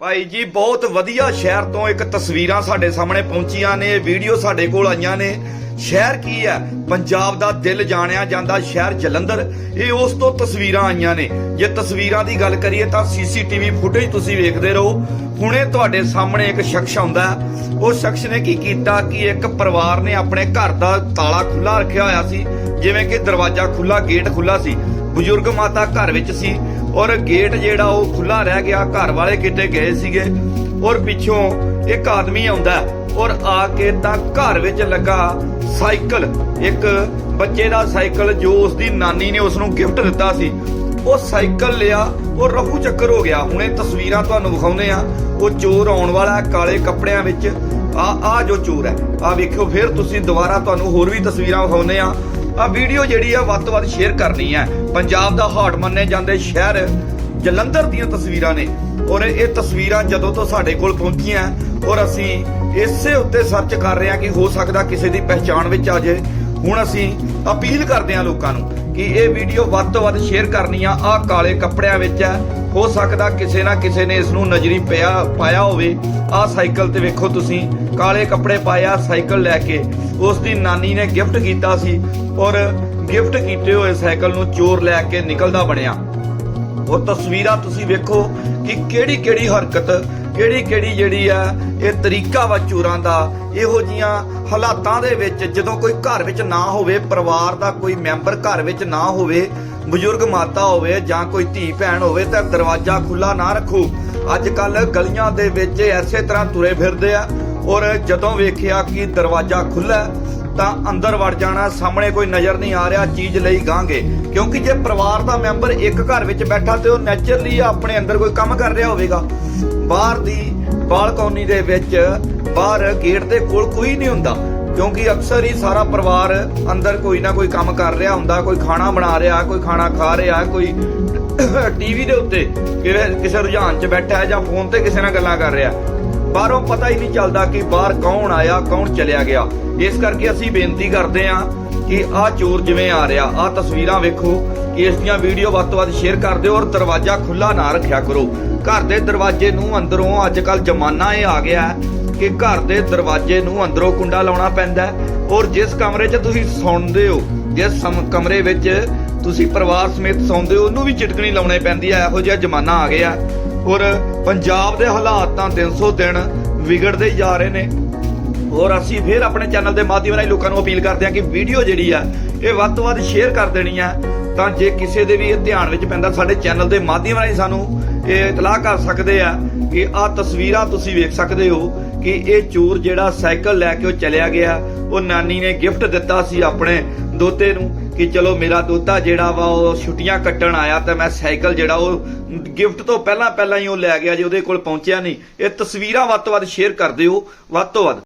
ਭਾਈ ਜੀ, ਬਹੁਤ ਵਧੀਆ ਸ਼ਹਿਰ ਤੋਂ ਇੱਕ ਤਸਵੀਰਾਂ ਸਾਡੇ ਸਾਹਮਣੇ ਪਹੁੰਚੀਆਂ ਨੇ, ਵੀਡੀਓ ਸਾਡੇ ਕੋਲ ਆਈਆਂ ਨੇ। ਸ਼ਹਿਰ ਕੀ ਹੈ? ਪੰਜਾਬ ਦਾ ਦਿਲ ਜਾਣਿਆ ਜਾਂਦਾ ਸ਼ਹਿਰ ਜਲੰਧਰ। ਇਹ ਉਸ ਤੋਂ ਤਸਵੀਰਾਂ ਆਈਆਂ ਨੇ। ਜੇ ਤਸਵੀਰਾਂ ਦੀ ਗੱਲ ਕਰੀਏ ਤਾਂ ਸੀਸੀਟੀਵੀ ਫੁਟੇਜ ਤੁਸੀਂ ਵੇਖਦੇ ਰਹੋ। ਹੁਣੇ ਤੁਹਾਡੇ ਸਾਹਮਣੇ ਇੱਕ ਸ਼ਖਸ ਆਉਂਦਾ ਹੈ। ਉਹ ਸ਼ਖਸ ਨੇ ਕੀ ਕੀਤਾ ਕਿ ਇੱਕ ਪਰਿਵਾਰ ਨੇ ਆਪਣੇ ਘਰ ਦਾ ਤਾਲਾ ਖੁੱਲਾ ਰੱਖਿਆ ਹੋਇਆ ਸੀ। ਜਿਵੇਂ ਕਿ ਦਰਵਾਜ਼ਾ ਖੁੱਲਾ ਗੇਟ ਖੁੱਲਾ ਸੀ। ਬਜ਼ੁਰਗ ਮਾਤਾ ਘਰ ਵਿੱਚ ਸੀ। ਔਰ ਗੇਟ ਜਿਹੜਾ ਉਹ ਖੁੱਲਾ ਰਹਿ ਗਿਆ, ਘਰ ਵਾਲੇ ਕਿਤੇ ਗਏ ਸੀਗੇ, ਔਰ ਪਿੱਛੋਂ ਇੱਕ ਆਦਮੀ ਆਉਂਦਾ ਔਰ ਆ ਕੇ ਤਾਂ ਘਰ ਵਿੱਚ ਲੱਗਾ ਸਾਈਕਲ। ਇੱਕ ਬੱਚੇ ਦਾ ਸਾਈਕਲ ਜੋ ਉਸ ਦੀ ਨਾਨੀ ਨੇ ਉਸ ਨੂੰ ਗਿਫਟ ਦਿੱਤਾ ਸੀ, ਉਹ ਸਾਈਕਲ ਲਿਆ, ਉਹ ਰਫੂ ਚੱਕਰ ਹੋ ਗਿਆ। ਹੁਣੇ ਤਸਵੀਰਾਂ ਤੁਹਾਨੂੰ ਵਿਖਾਉਂਦੇ ਆ ਉਹ ਚੋਰ ਆਉਣ ਵਾਲਾ ਕਾਲੇ ਕੱਪੜਿਆਂ ਵਿੱਚ। ਆ ਆ ਜੋ ਚੋਰ ਹੈ। ਆ ਵੇਖਿਓ, ਫਿਰ ਤੁਸੀਂ ਦੁਬਾਰਾ ਤੁਹਾਨੂੰ ਹੋਰ ਵੀ ਤਸਵੀਰਾਂ ਵਿਖਾਉਂਦੇ ਆ ਆ ਵੀਡੀਓ ਜਿਹੜੀ ਆ ਵੱਧ ਤੋਂ ਵੱਧ ਸ਼ੇਅਰ ਕਰਨੀ ਹੈ ਪੰਜਾਬ ਦਾ ਹਾਰਟ ਮੰਨੇ ਜਾਂਦੇ ਸ਼ਹਿਰ ਜਲੰਧਰ ਦੀਆਂ ਤਸਵੀਰਾਂ ਨੇ। ਔਰ ਇਹ ਤਸਵੀਰਾਂ ਜਦੋਂ ਤੋਂ ਸਾਡੇ ਕੋਲ ਪਹੁੰਚੀਆਂ, ਔਰ ਅਸੀਂ ਇਸੇ ਉੱਤੇ ਸਰਚ ਕਰ ਰਹੇ ਹਾਂ ਕਿ ਹੋ ਸਕਦਾ ਕਿਸੇ ਦੀ ਪਹਿਚਾਣ ਵਿੱਚ ਆ ਜਾਏ। ਹੁਣ ਅਸੀਂ ਅਪੀਲ ਕਰਦੇ ਹਾਂ ਲੋਕਾਂ ਨੂੰ ਕਿ ਇਹ ਵੀਡੀਓ ਵੱਧ ਤੋਂ ਵੱਧ ਸ਼ੇਅਰ ਕਰਨੀ ਆ। ਆ ਕਾਲੇ ਕੱਪੜਿਆਂ ਵਿੱਚ ਹੈ। ਹੋ ਸਕਦਾ ਕਿਸੇ ਨਾ ਕਿਸੇ ਨੇ ਇਸ ਨੂੰ ਨਜ਼ਰੀ ਪਿਆ, ਪਾਇਆ ਹੋਵੇ। ਆ ਸਾਈਕਲ ਤੇ ਵੇਖੋ ਤੁਸੀਂ, ਕਾਲੇ ਕੱਪੜੇ ਪਾਇਆ ਸਾਈਕਲ ਲੈ ਕੇ। ਉਸ ਦੀ ਨਾਨੀ ਨੇ ਗਿਫਟ ਕੀਤਾ ਸੀ ਔਰ ਗਿਫਟ ਕੀਤੇ ਹੋਏ ਸਾਈਕਲ ਨੂੰ ਚੋਰ ਲੈ ਕੇ ਨਿਕਲਦਾ ਬਣਿਆ। ਉਹ ਤਸਵੀਰਾਂ ਤੁਸੀਂ ਵੇਖੋ ਕਿ ਕਿਹੜੀ ਕਿਹੜੀ ਹਰਕਤ ਕਿਹੜੀ ਕਿਹੜੀ ਜਿਹੜੀ ਆ, ਇਹ ਤਰੀਕਾ ਵਾ ਚੋਰਾਂ ਦਾ, ਇਹੋ ਜੀਆਂ ਹਾਲਾਤਾਂ ਦੇ ਵਿੱਚ ਜਦੋਂ ਕੋਈ ਘਰ ਵਿੱਚ ਨਾ ਹੋਵੇ, ਪਰਿਵਾਰ ਦਾ ਕੋਈ ਮੈਂਬਰ ਘਰ ਵਿੱਚ ਨਾ ਹੋਵੇ, ਬਜ਼ੁਰਗ ਮਾਤਾ ਹੋਵੇ ਜਾਂ ਕੋਈ ਧੀ ਭੈਣ ਹੋਵੇ ਤਾਂ ਦਰਵਾਜ਼ਾ ਖੁੱਲਾ ਨਾ ਰੱਖੋ। ਅੱਜ ਕੱਲ ਗਲੀਆਂ ਦੇ ਵਿੱਚ ਐਸੇ ਤਰ੍ਹਾਂ ਤੁਰੇ ਫਿਰਦੇ ਆ ਔਰ ਜਦੋਂ ਵੇਖਿਆ ਕਿ ਦਰਵਾਜ਼ਾ ਖੁੱਲਾ ਤਾਂ ਅੰਦਰ ਵੜ ਜਾਣਾ, ਸਾਹਮਣੇ ਕੋਈ ਨਜ਼ਰ ਨਹੀਂ ਆ ਰਿਹਾ, ਚੀਜ਼ ਲਈ ਗਾਂਗੇ। ਕਿਉਂਕਿ ਜੇ ਪਰਿਵਾਰ ਦਾ ਮੈਂਬਰ ਇੱਕ ਘਰ ਵਿੱਚ ਬੈਠਾ ਤੇ ਉਹ ਨੇਚਰਲੀ ਆਪਣੇ ਅੰਦਰ ਕੋਈ ਕੰਮ ਕਰ ਰਿਹਾ ਹੋਵੇਗਾ। ਬਾਹਰ ਦੀ ਬਾਲਕੋਨੀ ਦੇ ਵਿੱਚ, ਬਾਹਰ ਗੇਟ ਦੇ ਕੋਲ ਕੋਈ ਨਹੀਂ ਹੁੰਦਾ। ਕਿਉਂਕਿ ਅਕਸਰ ਹੀ ਸਾਰਾ ਪਰਿਵਾਰ ਅੰਦਰ ਕੋਈ ਨਾ ਕੋਈ ਕੰਮ ਕਰ ਰਿਹਾ ਹੁੰਦਾ, ਕੋਈ ਖਾਣਾ ਬਣਾ ਰਿਹਾ, ਕੋਈ ਖਾਣਾ ਖਾ ਰਿਹਾ, ਕੋਈ ਟੀਵੀ ਦੇ ਉੱਤੇ ਕਿਸੇ ਰੁਝਾਨ 'ਚ ਬੈਠਾ ਹੈ ਜਾਂ ਫੋਨ ਤੇ ਕਿਸੇ ਨਾਲ ਗੱਲਾਂ ਕਰ ਰਿਹਾ। ਬਾਹਰੋਂ ਪਤਾ ਹੀ ਨਹੀਂ ਚੱਲਦਾ ਕਿ ਬਾਹਰ ਕੌਣ ਆਇਆ, ਕੌਣ ਚਲਿਆ ਗਿਆ। ਇਸ ਕਰਕੇ ਅਸੀਂ ਬੇਨਤੀ ਕਰਦੇ ਹਾਂ ਕਿ ਆਹ ਚੋਰ ਜਿਵੇਂ ਆ ਰਿਹਾ, ਆਹ ਤਸਵੀਰਾਂ ਵੇਖੋ ਕਿ ਇਸ ਦੀਆਂ ਵੀਡੀਓ ਵੱਧ ਤੋਂ ਵੱਧ ਸ਼ੇਅਰ ਕਰ ਦਿਓ ਔਰ ਦਰਵਾਜ਼ਾ ਖੁੱਲਾ ਨਾ ਰੱਖਿਆ ਕਰੋ। ਘਰ ਦੇ ਦਰਵਾਜ਼ੇ ਨੂੰ ਅੰਦਰੋਂ ਅੱਜ ਕੱਲ ਜ਼ਮਾਨਾ ਇਹ ਆ ਗਿਆ ਹੈ ਕਿ ਘਰ ਦੇ ਦਰਵਾਜ਼ੇ ਨੂੰ ਅੰਦਰੋਂ ਕੁੰਡਾ ਲਾਉਣਾ ਪੈਂਦਾ ਔਰ ਜਿਸ ਕਮਰੇ 'ਚ ਤੁਸੀਂ ਸੌਂਦੇ ਹੋ, ਜਿਸ ਸਮ- ਕਮਰੇ ਵਿੱਚ ਤੁਸੀਂ ਪਰਿਵਾਰ ਸਮੇਤ ਸੌਂਦੇ ਹੋ, ਉਹਨੂੰ ਵੀ ਚਿਟਕਣੀ ਲਾਉਣੀ ਪੈਂਦੀ ਹੈ। ਇਹੋ ਜਿਹਾ ਜ਼ਮਾਨਾ ਆ ਗਿਆ ਔਰ ਪੰਜਾਬ ਦੇ ਹਾਲਾਤ ਤਾਂ ਦਿਨ 300 ਦਿਨ ਵਿਗੜਦੇ ਹੀ ਜਾ ਰਹੇ ਨੇ। ਔਰ ਅਸੀਂ ਫਿਰ ਆਪਣੇ ਚੈਨਲ ਦੇ ਮਾਧਿਅਮ ਰਾਹੀਂ ਲੋਕਾਂ ਨੂੰ ਅਪੀਲ ਕਰਦੇ ਹਾਂ ਕਿ ਵੀਡੀਓ ਜਿਹੜੀ ਆ, ਇਹ ਵੱਧ ਤੋਂ ਵੱਧ ਸ਼ੇਅਰ ਕਰ ਦੇਣੀ ਆ। ਤਾਂ ਜੇ ਕਿਸੇ ਦੇ ਵੀ ਇਹ ਧਿਆਨ ਵਿੱਚ ਪੈਂਦਾ, ਸਾਡੇ ਚੈਨਲ ਦੇ ਮਾਧਿਅਮ ਰਾਹੀਂ ਸਾਨੂੰ ਇਹ ਇਤਲਾਹ ਕਰ ਸਕਦੇ ਆ ਕਿ ਆਹ ਤਸਵੀਰਾਂ ਤੁਸੀਂ ਵੇਖ ਸਕਦੇ ਹੋ। ਕਿ ਇਹ ਚੋਰ ਜਿਹੜਾ ਸਾਈਕਲ ਲੈ ਕੇ ਉਹ ਚਲਿਆ ਗਿਆ, ਉਹ ਨਾਨੀ ਨੇ ਗਿਫਟ ਦਿੱਤਾ ਸੀ ਆਪਣੇ ਦੋਤੇ ਨੂੰ ਕਿ ਚਲੋ ਮੇਰਾ ਦੋਤਾ ਜਿਹੜਾ ਵਾ ਉਹ ਛੁੱਟੀਆਂ ਕੱਟਣ ਆਇਆ ਤਾਂ ਮੈਂ ਸਾਈਕਲ ਜਿਹੜਾ ਉਹ ਗਿਫਟ ਤੋਂ ਪਹਿਲਾਂ ਪਹਿਲਾਂ ਹੀ ਉਹ ਲੈ ਗਿਆ ਜੇ ਉਹਦੇ ਕੋਲ ਪਹੁੰਚਿਆ ਨਹੀਂ। ਇਹ ਤਸਵੀਰਾਂ ਵੱਧ ਤੋਂ ਵੱਧ ਸ਼ੇਅਰ ਕਰ ਦਿਓ। ਵੱਧ ਤੋਂ ਵੱਧ।